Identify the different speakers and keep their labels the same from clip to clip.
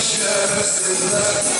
Speaker 1: Şerefsizler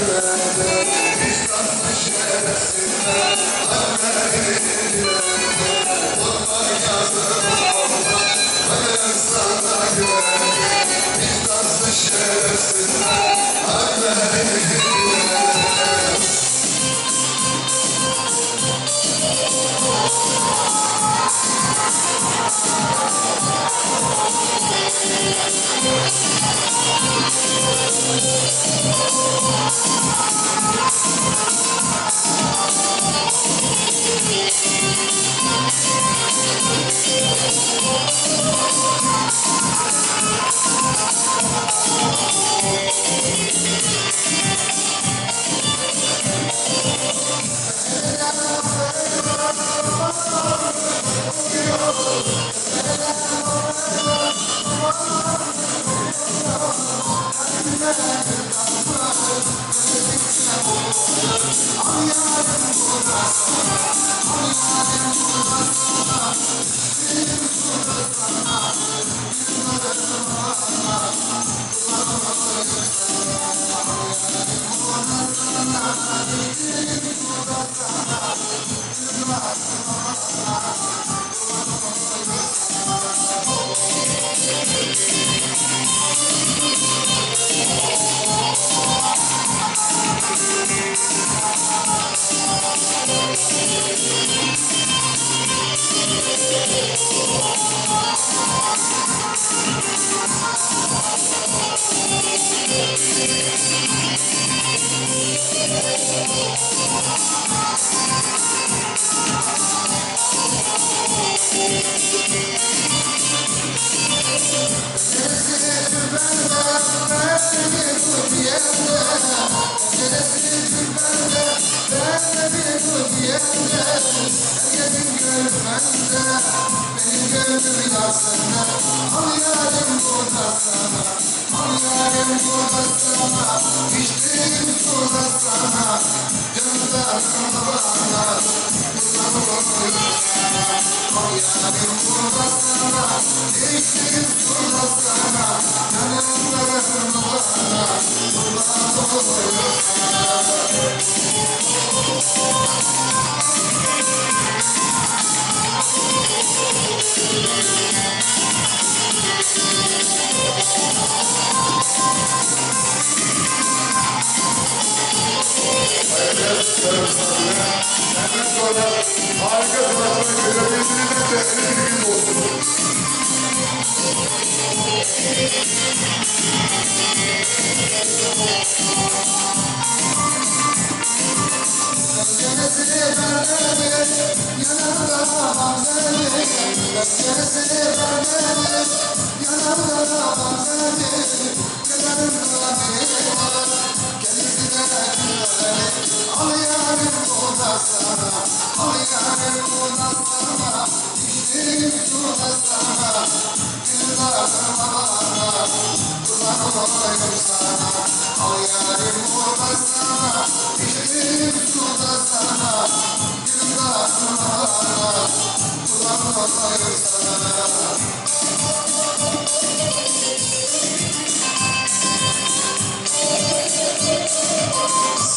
Speaker 2: Thank
Speaker 1: sende Al yarim burada sana Al yarim burada sana İçtiğim suda sana Canımda sana bana olayım sana Al sana sana sana sana
Speaker 3: Senden sonra harika sanatını görebildiğiniz de en gün olsun.
Speaker 1: Penceresini vermedi, yanımda mamzeli. Penceresini vermedi, yanımda mamzeli. Yanımda biri var, bu da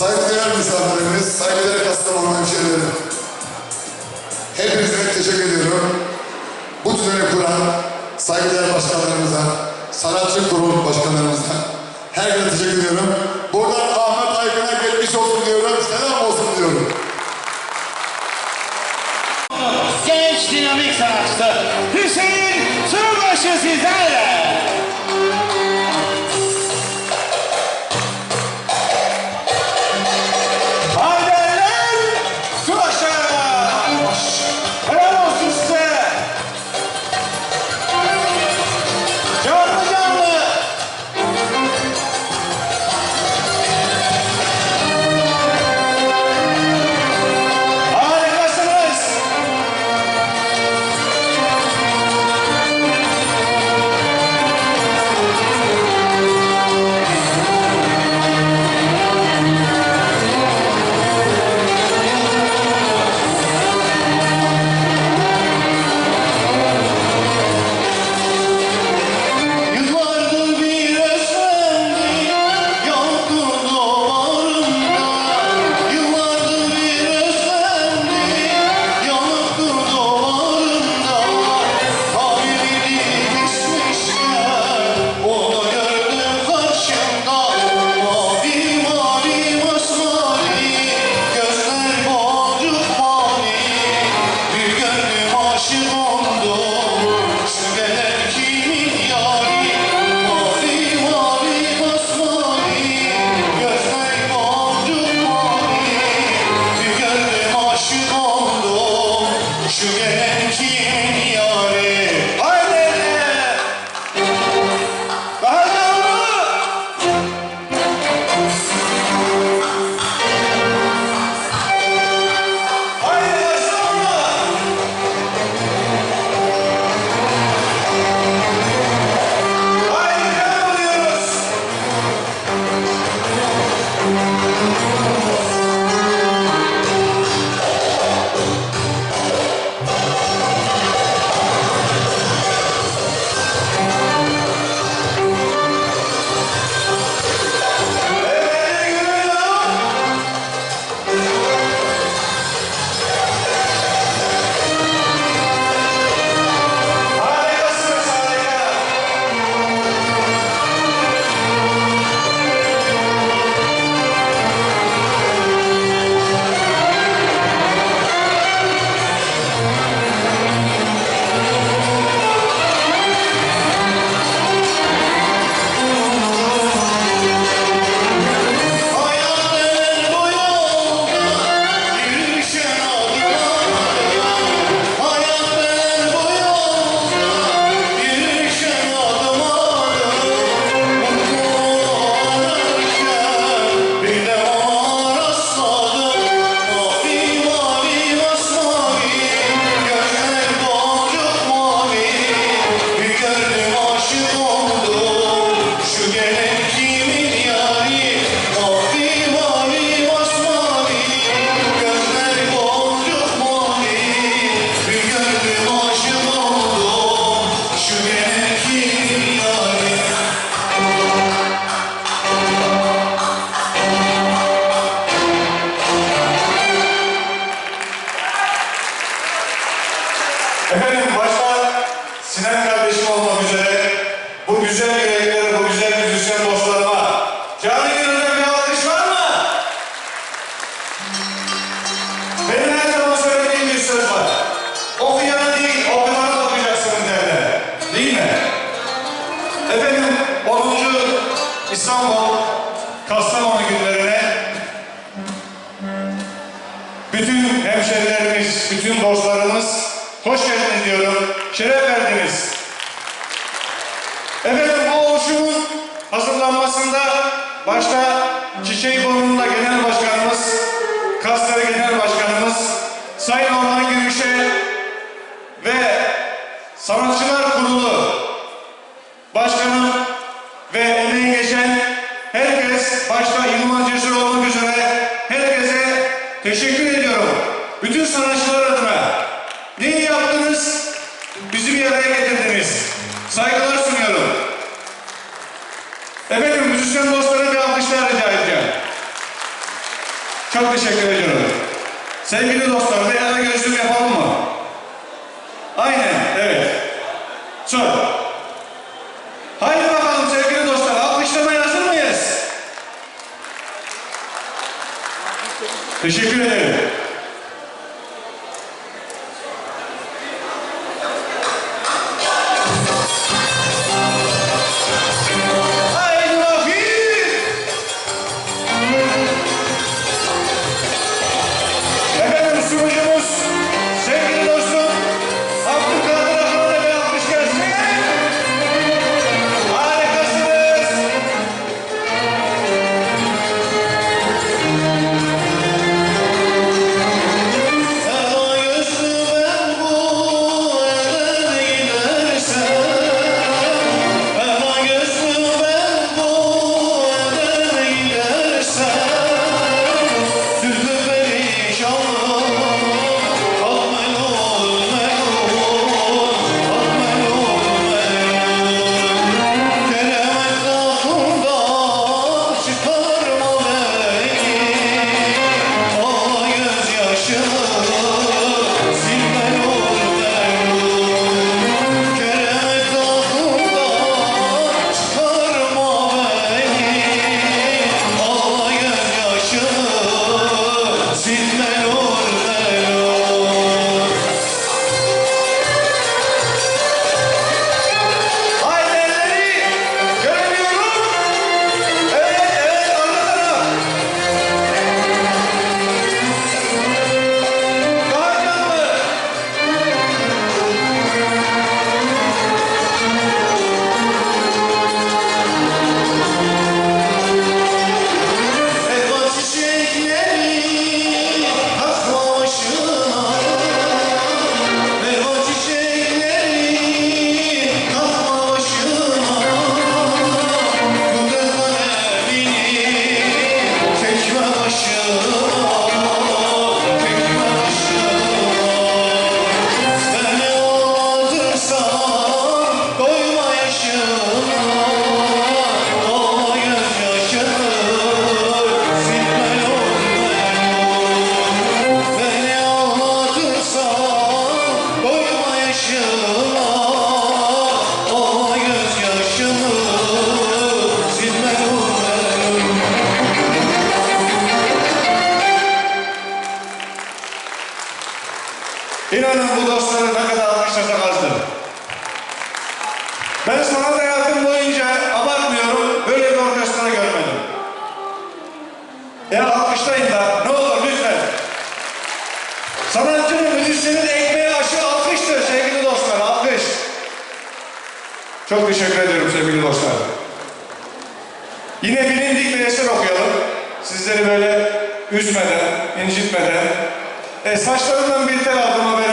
Speaker 3: Saygıdeğer misafirlerimiz, saygıdeğer Kastamonu hemşehrilerim. Hepinize teşekkür ediyorum. Bu düzeni kuran saygıdeğer başkanlarımıza, sanatçı kurul başkanlarımıza herkese teşekkür ediyorum. Buradan Ahmet Aykın'a geçmiş olsun diyorum, selam olsun diyorum.
Speaker 4: genç dinamik sanatçı Hüseyin Subaşı sizlerle. gönlüm aşık olmuş. Benim her zaman söylediğim bir söz var. Okuyana değil, okuyana bakacaksınız derler. Değil mi? Efendim, 10. İstanbul Kastamonu günlerine bütün hemşerilerimiz, bütün dostlarımız hoş geldiniz diyorum. Şeref verdiniz. başta Yılmaz Cesur olmak üzere herkese teşekkür ediyorum. Bütün sanatçılar adına neyi yaptınız? Bizi bir araya getirdiniz. Saygılar sunuyorum. Efendim müzisyen dostlara bir alkışlar rica edeceğim. Çok teşekkür ediyorum. Sevgili dostlar, Çok teşekkür ediyorum sevgili dostlar. Yine bilindik bir eser okuyalım. Sizleri böyle üzmeden, incitmeden. E, saçlarından bir tel aldığıma böyle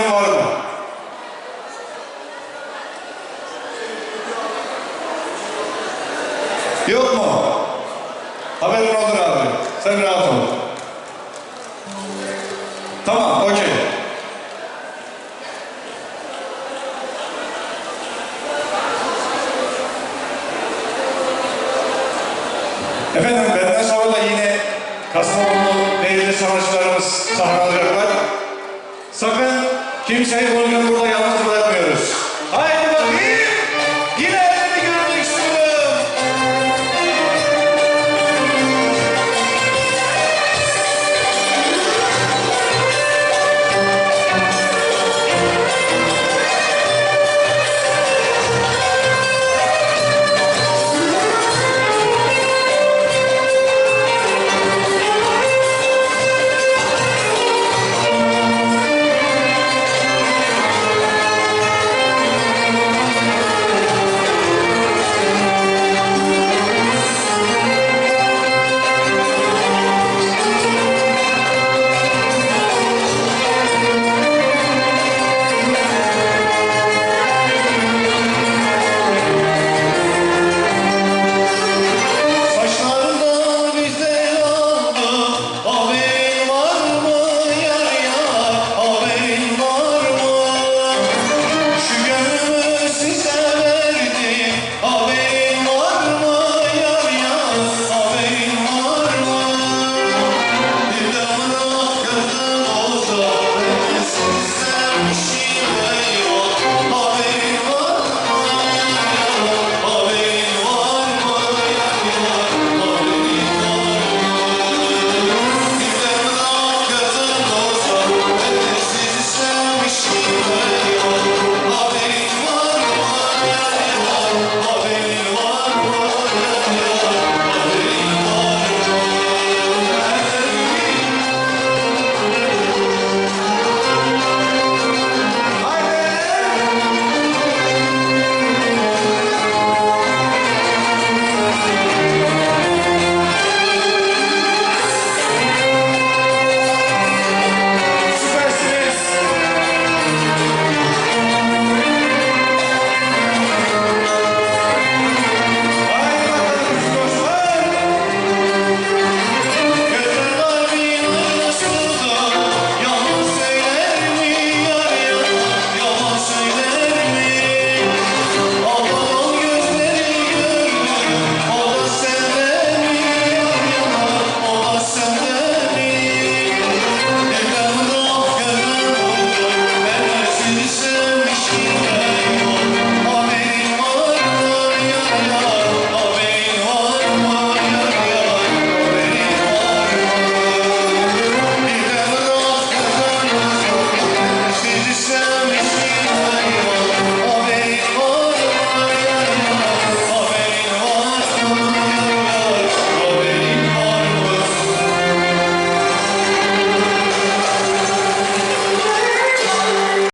Speaker 4: Efendim benden sonra da yine Kastamonu belirli sanatçılarımız sahne alacaklar. Sakın kimseyi bugün burada